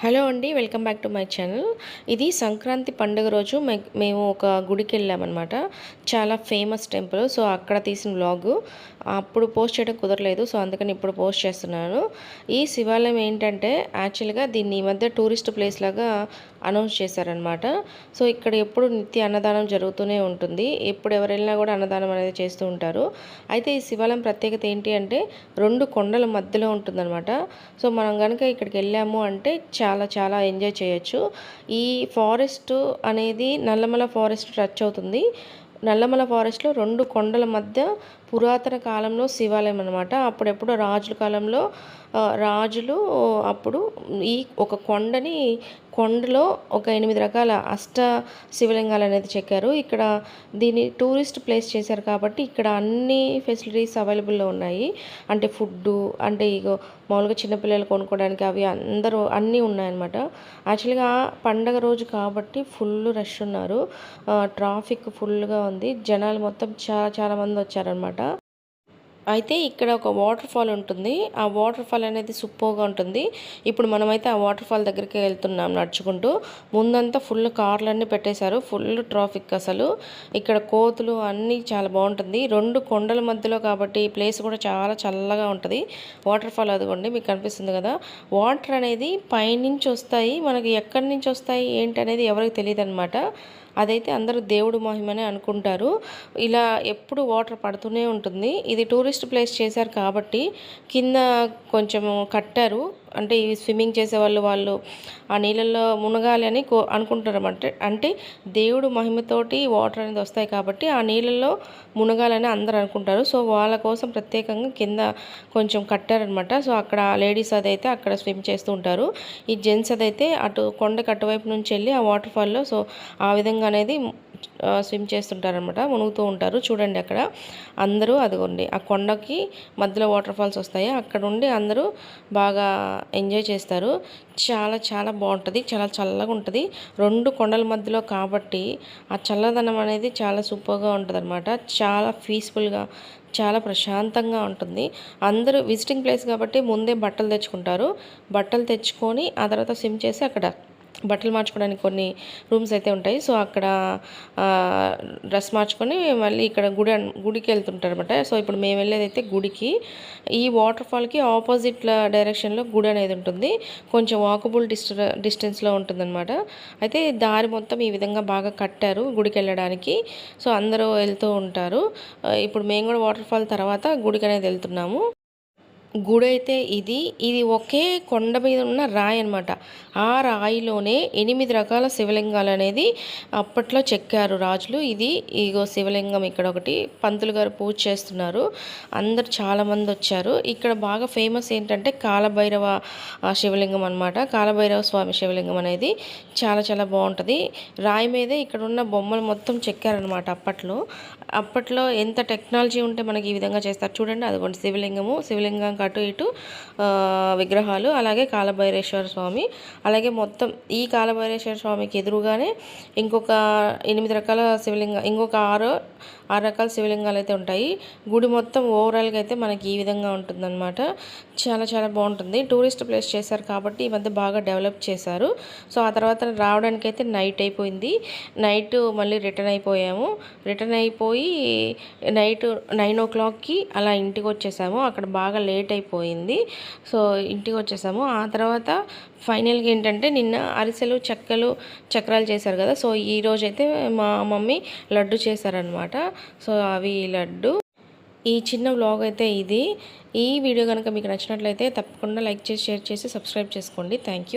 Hello అండి welcome back to my channel. ఇది సంక్రాంతి పండుగ రోజు మేము ఒక గుడికి వెళ్ళామన్నమాట. చాలా ఫేమస్ టెంపుల్ సో అక్కడ తీసిన వ్లాగ్. అప్పుడు పోస్ట్ చేయడం కుదరలేదు సో అందుకని ఇప్పుడు పోస్ట్ చేస్తున్నాను. ఈ శివాలయం ఏంటంటే యాక్చువల్గా దీన్ని ఈ మధ్య టూరిస్ట్ ప్లేస్ లాగా అనౌన్స్ చేశారనమాట సో ఇక్కడ ఎప్పుడు నిత్య అన్నదానం జరుగుతూనే ఉంటుంది. ఎప్పుడు ఎవరు వెళ్ళినా కూడా అన్నదానం అనేది చేస్తూ ఉంటారు. అయితే ఈ శివాలయం ప్రత్యేకత ఏంటి అంటే రెండు కొండల మధ్యలో ఉంటుందన్నమాట. సో మనం కనుక ఇక్కడికి వెళ్ళాము అంటే చాలా చాలా ఎంజాయ్ చేయొచ్చు. ఈ ఫారెస్ట్ అనేది నల్లమల ఫారెస్ట్ టచ్ అవుతుంది. నల్లమల ఫారెస్ట్లో రెండు కొండల మధ్య పురాతన కాలంలో శివాలయం అనమాట అప్పుడెప్పుడు రాజుల కాలంలో రాజులు అప్పుడు ఈ ఒక కొండని కొండలో ఒక ఎనిమిది రకాల అష్ట శివలింగాలు అనేది చెక్కారు. ఇక్కడ దీన్ని టూరిస్ట్ ప్లేస్ చేశారు కాబట్టి ఇక్కడ అన్ని ఫెసిలిటీస్ అవైలబుల్లో ఉన్నాయి. అంటే ఫుడ్డు అంటే ఇగో మామూలుగా చిన్నపిల్లలు కొనుక్కోవడానికి అవి అందరూ అన్నీ ఉన్నాయన్నమాట. యాక్చువల్గా పండగ రోజు కాబట్టి ఫుల్ రష్ ఉన్నారు. ట్రాఫిక్ ఫుల్గా ఉంది. జనాలు మొత్తం చాలా చాలా మంది వచ్చారనమాట అయితే ఇక్కడ ఒక వాటర్ ఫాల్ ఉంటుంది. ఆ వాటర్ ఫాల్ అనేది సూపర్గా ఉంటుంది. ఇప్పుడు మనమైతే ఆ వాటర్ ఫాల్ దగ్గరికి వెళ్తున్నాం నడుచుకుంటూ. ముందంతా ఫుల్ కార్లన్నీ పెట్టేశారు. ఫుల్ ట్రాఫిక్ అసలు. ఇక్కడ కోతులు అన్నీ చాలా బాగుంటుంది. రెండు కొండల మధ్యలో కాబట్టి ఈ ప్లేస్ కూడా చాలా చల్లగా ఉంటుంది. వాటర్ ఫాల్ అదిగోండి మీకు కనిపిస్తుంది కదా. వాటర్ అనేది పైనుంచి వస్తాయి. మనకి ఎక్కడి నుంచి వస్తాయి? ఏంటి అనేది ఎవరికి తెలియదు అనమాట అదైతే అందరూ దేవుడు మహిమనే అనుకుంటారు. ఇలా ఎప్పుడు వాటర్ పడుతూనే ఉంటుంది. ఇది టూరిస్ట్ ప్లేస్ చేశారు కాబట్టి కింద కొంచెము కట్టారు. అంటే ఇవి స్విమ్మింగ్ చేసే వాళ్ళు వాళ్ళు ఆ నీళ్ళల్లో మునగాలి అని కో అనుకుంటారు. అంటే దేవుడు మహిమతోటి వాటర్ అనేది వస్తాయి కాబట్టి ఆ నీళ్ళల్లో మునగాలని అందరూ అనుకుంటారు. సో వాళ్ళ కోసం ప్రత్యేకంగా కింద కొంచెం కట్టారనమాట సో అక్కడ లేడీస్ అదైతే అక్కడ స్విమ్ చేస్తూ ఉంటారు. ఈ జెంట్స్ అదైతే అటు కొండ అటువైపు నుంచి వెళ్ళి ఆ వాటర్ ఫాల్లో సో ఆ విధంగా అనేది స్విమ్ చేస్తుంటారనమాట మునుగుతూ ఉంటారు. చూడండి అక్కడ అందరూ అదిగోండి ఆ కొండకి మధ్యలో వాటర్ ఫాల్స్ వస్తాయి. అక్కడ ఉండి అందరూ బాగా ఎంజాయ్ చేస్తారు. చాలా చాలా బాగుంటుంది. చాలా చల్లగా ఉంటుంది. రెండు కొండల మధ్యలో కాబట్టి ఆ చల్లదనం అనేది చాలా సూపర్గా ఉంటుంది అనమాట చాలా పీస్ఫుల్గా చాలా ప్రశాంతంగా ఉంటుంది. అందరూ విజిటింగ్ ప్లేస్ కాబట్టి ముందే బట్టలు తెచ్చుకుంటారు. బట్టలు తెచ్చుకొని ఆ తర్వాత స్విమ్ చేసి అక్కడ బట్టలు మార్చుకోవడానికి కొన్ని రూమ్స్ అయితే ఉంటాయి. సో అక్కడ డ్రెస్ మార్చుకొని మళ్ళీ ఇక్కడ గుడి గుడికి వెళ్తుంటారనమాట సో ఇప్పుడు మేము వెళ్ళేదైతే గుడికి. ఈ వాటర్ ఫాల్కి ఆపోజిట్ డైరెక్షన్లో గుడి అనేది ఉంటుంది. కొంచెం వాకబుల్ డిస్ట డిస్టెన్స్లో ఉంటుందన్నమాట. అయితే దారి మొత్తం ఈ విధంగా బాగా కట్టారు గుడికి వెళ్ళడానికి. సో అందరూ వెళ్తూ ఉంటారు. ఇప్పుడు మేము కూడా వాటర్ ఫాల్ తర్వాత గుడికి అనేది వెళ్తున్నాము. గుడి అయితే ఇది ఇది ఒకే కొండ మీద ఉన్న రాయి అనమాట ఆ రాయిలోనే ఎనిమిది రకాల శివలింగాలు అనేది అప్పట్లో చెక్కారు రాజులు. ఇది ఇగో శివలింగం ఇక్కడ ఒకటి. పంతులు గారు పూజ చేస్తున్నారు. అందరు చాలామంది వచ్చారు. ఇక్కడ బాగా ఫేమస్ ఏంటంటే కాలభైరవ శివలింగం అనమాట కాలభైరవ స్వామి శివలింగం అనేది చాలా చాలా బాగుంటుంది. రాయి మీదే ఇక్కడ ఉన్న బొమ్మలు మొత్తం చెక్కారనమాట అప్పట్లో. అప్పట్లో ఎంత టెక్నాలజీ ఉంటే మనకి ఈ విధంగా చేస్తారు. చూడండి అదిగోండి శివలింగము శివలింగం అటు ఇటు విగ్రహాలు అలాగే కాలభైరేశ్వర స్వామి. అలాగే మొత్తం ఈ కాలభైరేశ్వర స్వామికి ఎదురుగానే ఇంకొక ఎనిమిది రకాల శివలింగ ఇంకొక ఆరు ఆరు రకాల శివలింగాలు అయితే ఉంటాయి. గుడి మొత్తం ఓవరాల్గా అయితే మనకి ఈ విధంగా ఉంటుందన్నమాట. చాలా చాలా బాగుంటుంది. టూరిస్ట్ ప్లేస్ చేశారు కాబట్టి ఈ మధ్య బాగా డెవలప్ చేశారు. సో ఆ తర్వాత రావడానికి అయితే నైట్ అయిపోయింది. నైట్ మళ్ళీ రిటర్న్ అయిపోయాము. రిటర్న్ అయిపోయి నైట్ నైన్ ఓ క్లాక్కి అలా ఇంటికి వచ్చేసాము. అక్కడ బాగా లేట్ అయిపోయింది. సో ఇంటికి వచ్చేసాము. ఆ తర్వాత ఫైనల్గా ఏంటంటే నిన్న అరిసెలు చెక్కలు చక్రాలు చేశారు కదా. సో ఈరోజైతే మా మమ్మీ లడ్డు చేశారనమాట సో అవి లడ్డు. ఈ చిన్న వ్లాగ్ అయితే ఇది. ఈ వీడియో కనుక మీకు నచ్చినట్లయితే తప్పకుండా లైక్ చేసి షేర్ చేసి సబ్స్క్రైబ్ చేసుకోండి. థ్యాంక్